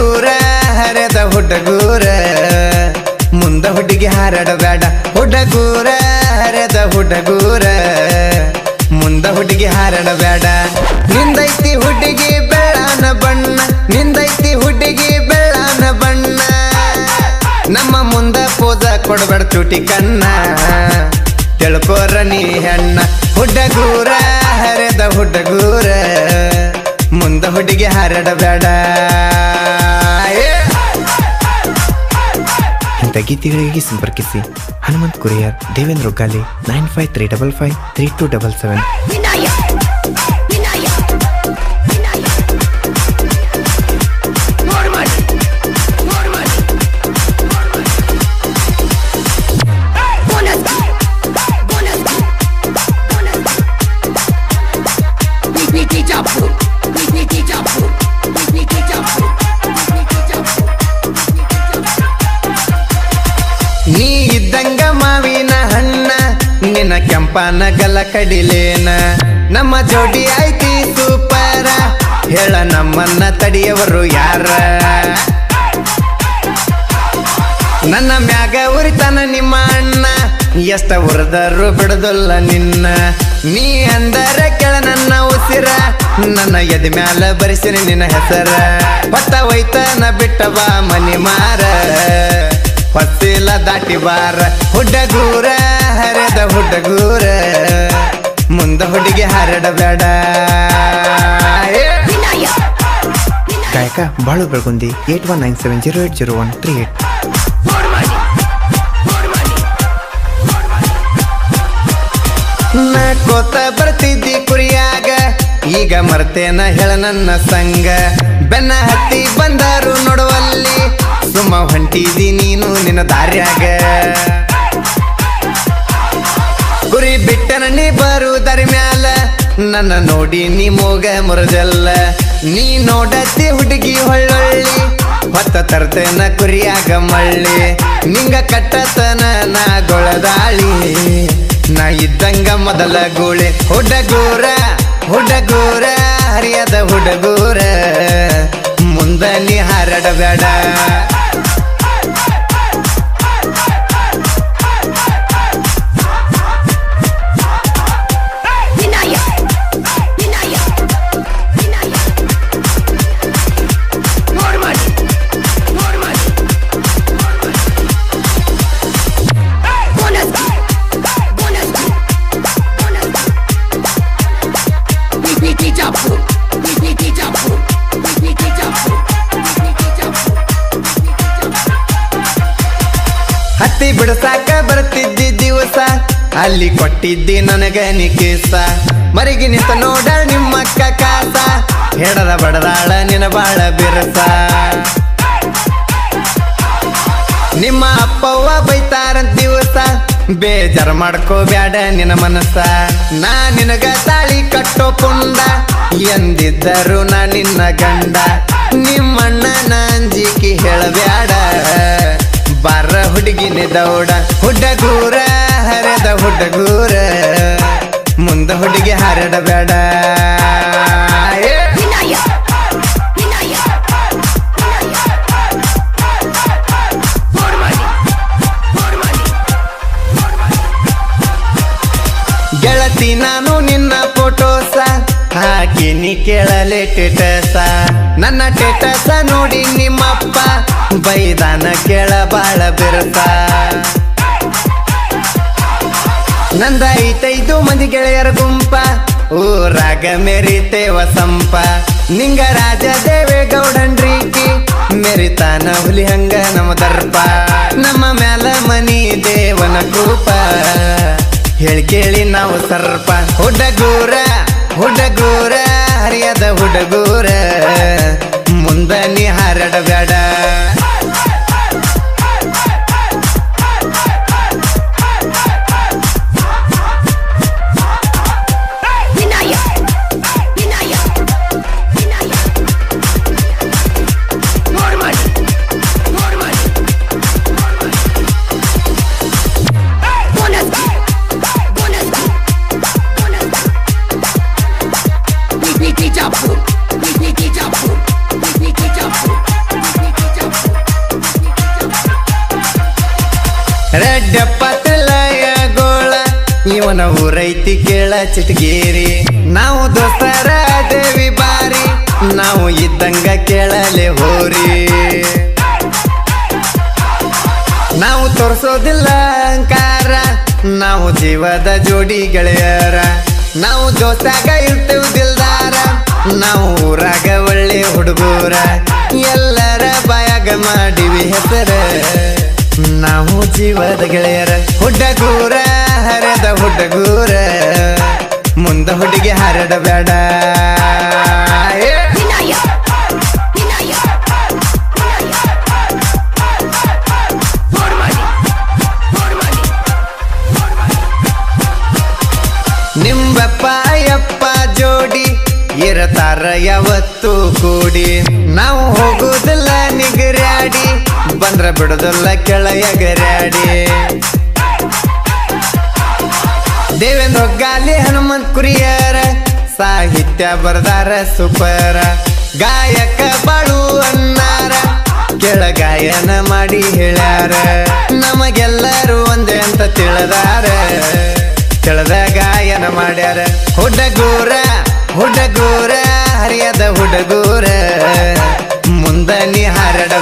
ಹುಡುಗೂರ ಹರದ ಹುಡುಗೂರ. ಮುಂದ ಹುಡುಗಿ ಹಾರಾಡಬೇಡ. ಹುಡುಗೂರ ಹರದ ಹುಡುಗೂರ. ಮುಂದ ಹುಡುಗಿ ಹಾರಾಡಬೇಡ. ನಿಂದೈತಿ ಹುಡುಗಿ ಬೆಳಾನ ಬಣ್ಣ. ನಿಂದೈತಿ ಹುಡುಗಿ ಬೆಳಾನ ಬಣ್ಣ. ನಮ್ಮ ಮುಂದ ಪೋದ ಕೊಡಬೇಡ ಚೂಟಿ ಕಣ್ಣ. ತಿಳ್ಕೋರ ನೀ ಹೆಣ್ಣ. ಹುಡುಗೂರ ಹರದ ಹುಡುಗೂರ. ಮುಂದ ಹುಡುಗಿ ಹಾರಾಡಬೇಡ. ಗೀತೆಗಳಿಗೆ ಸಂಪರ್ಕಿಸಿ. Hanumant Kuriyar, Devendra Gali nine five three double five three two double seven ನಿನ್ನ ಕೆಂಪನ ಗಲ ಕಡಿಲೇನ. ನಮ್ಮ ಜೋಡಿ ಐತಿ ಸೂಪರ. ಹೇಳ ನಮ್ಮನ್ನ ತಡಿಯವರು ಯಾರ? ನನ್ನ ಮ್ಯಾಗ ಉರಿತನ ನಿಮ್ಮ ಅಣ್ಣ. ಎಷ್ಟ ಉರದರು ಬಿಡದಲ್ಲ ನಿನ್ನ. ನೀ ಅಂದರ ಕೆಳ ನನ್ನ ಉಸಿರ. ನನ್ನ ಎದ ಮ್ಯಾಲ ಬರಿಸಿನಿ ನಿನ್ನ ಹೆಸರ. ಪಟ್ಟ ಒಯ್ತನ ಬಿಟ್ಟವ ಮನಿ ಮಾರ. ಹೊತ್ತಿಲ ದಾಟಿ ಬಾರ ಹುಡ್ಡಗೂರ ಹರದ ಹುಡ್ಡಗೂರ. ಮುಂದ ಹುಡುಗಿ ಹರಡಬೇಡ. ಗಾಯಕ Balu Belagundi eight one nine seven zero eight zero one three eight. ಕೋತ ಬರ್ತಿದ್ದಿ ಕುರಿಯಾಗ ಈಗ ಮರ್ತೇನ ಹೇಳ ನನ್ನ ಸಂಗ. ಬೆನ್ನ ಹತ್ತಿ ಬಂದರು ನೋಡುವಲ್ಲಿ ಸುಮ್ಮ ಹೊಂಟಿದಿ ನೀನು ನಿನ್ನ ದಾರ್ಯಾಗ. ಗುರಿ ಬಿಟ್ಟನ ನೀ ಬರುವುದರ ಮ್ಯಾಲ, ನನ್ನ ನೋಡಿ ನೀ ಮೋಗ ಮುರಜಲ್ಲ ನೀ ನೋಡತ್ತಿ ಹುಡುಗಿ ಹೊಳ್ಳೊಳ್ಳಿ, ಹೊತ್ತ ತರ್ತೇನ ಕುರಿಯಾಗ ಮಳ್ಳಿ. ನಿಂಗ ಕಟ್ಟತನ ನಾ ಗೊಳದಾಳಿ, ನಾ ಇದ್ದಂಗ ಮೊದಲ ಗೋಳೆ. ಹುಡುಗೂರ ಹುಡುಗೂರ, ಹರಿಯದ ಹುಡುಗೂರ ಮುಂದ ನೀ ಹಾರಡಬೇಡ. ಹತ್ತಿ ಬಿಡಸಾಕ ಬರ್ತಿದ್ದಿ ದಿವಸ. ಅಲ್ಲಿ ಕೊಟ್ಟಿದ್ದಿ ನನಗ ನಿಕೇಸ ಮರಿಗಿ ನಿಂತ ನೋಡ ನಿಮ್ಮಕ್ಕ ಕಾಸ. ಹೆಡದ ಬಡದಾಳ ನಿನ ಬಾಳ ಬಿರಸ. ನಿಮ್ಮ ಅಪ್ಪವ್ವ ಬೈತಾರಂತ ದಿವಸ. ಬೇಜಾರ ಮಾಡ್ಕೋಬ್ಯಾಡ ನಿನ್ನ ಮನಸ್ಸ. ನಾ ನಿನಗ ತಾಳಿ ಕಟ್ಟೋ ಪುಂಡ. ಎಂದಿದ್ದರು ನಾ ನಿನ್ನ ಗಂಡ. ನಿಮ್ಮಣ್ಣ ನಾಂಜಿಕಿ ಹೇಳಬ್ಯಾಡ. ಹುಡುಗಿನಿ ದೌಡ ಹುಡ್ಡಗೂರ ಹರದ ಹುಡ್ಡಗೂರ. ಮುಂದ ಹುಡುಗಿ ಹರಡಬೇಡ. ಗೆಳತಿ ನಾನು ನಿನ್ನ ಫೋಟೋಸ ಹಾಕಿನಿ ಕೇಳಲೆ ಟೆಟಸ ನನ್ನ ಟೆಟಸ ನೋಡಿ ನಿಮ್ಮಪ್ಪ ಬೈದಾನ ಕೇಳ ಬಾಳ ಬಿರುಸ ನಂದ ಐತೈದು ಮಂದಿ ಗೆಳೆಯರ ಗುಂಪ, ಊರಾಗ ಮೆರಿತೇವ ಸಂಪ. ನಿಂಗ ರಾಜ ದೇವೇಗೌಡನ್ ರೀತಿ, ಮೆರಿತಾನ ಹುಲಿ ಹಂಗ ನಮ್ಮ ದರ್ಪ. ನಮ್ಮ ಮ್ಯಾಲ ಮನಿ ದೇವನ ಕೂಪ. ಹೇಳಿ ಕೇಳಿ ನಾವು ಸರ್ಪ. ಹುಡಗೂರ ಹುಡಗೂರ, ಹರಿಯದ ಹುಡುಗೂರ. ರೆಡ್ಡ ಪತ್ಲಯ ಗೋಳ ಇವನ ಊರೈತಿ ಕೇಳ ಚಿಟಗೇರಿ. ನಾವು ದೋಸ್ತರ ದೇವಿ ಬಾರಿ, ನಾವು ಇದ್ದಂಗ ಕೇಳಲೆ ಹೋರಿ. ನಾವು ತೋರಿಸೋದಿಲ್ಲ ಅಂಕಾರ ನಾವು ಜೀವದ ಜೋಡಿ ಗೆಳೆಯರ ನಾವು ದೋಸ್ತಾಗ ಇರ್ತೇವೆ ಹುಡುಗೂರ ಎಲ್ಲರ ಬಾಯಾಗ ಮಾಡಿವಿ ಹೆಸರ. ನಾವು ಜೀವದ ಗೆಳೆಯರ. ಹುಡ್ಡಗೂರ ಹರದ ಹುಡ್ಡಗೂರ ಮುಂದ ಹುಡುಗಿ ಹರಡಬೇಡ ನಿಂಬಪ್ಪ ಅಯ್ಯಪ್ಪ ಜೋಡಿ. ಇರತಾರ ಯಾವತ್ತು ಕೂಡಿ. ನಾವು ಹೋಗುದಿಲ್ಲ ನಿಗರ್ಯಾಡಿ, ಬಂದ್ರ ಬಿಡುದಿಲ್ಲ ಕೆಳಯಗರ್ಯಾಡಿ ದೇವೇಂದ್ರ ಗಾಲಿ ಹನುಮಂತ್ ಕುರಿಯರ, ಸಾಹಿತ್ಯ ಬರ್ದಾರ ಸುಪರ. ಗಾಯಕ ಬಾಳು ಅನ್ನಾರ, ಕೆಳ ಗಾಯನ ಮಾಡಿ ಹೇಳ್ಯಾರ. ನಮಗೆಲ್ಲರೂ ಒಂದೇ ಅಂತ ತಿಳಿದಾರ. ತಿಳಿದ ಗಾಯನ ಮಾಡ್ಯಾರ. ಹುಡುಗೂರ ಹುಡುಗೂರ ಹರಿಯದ ಹುಡುಗೂರ ಮುಂದ ನೀ ಹರಡ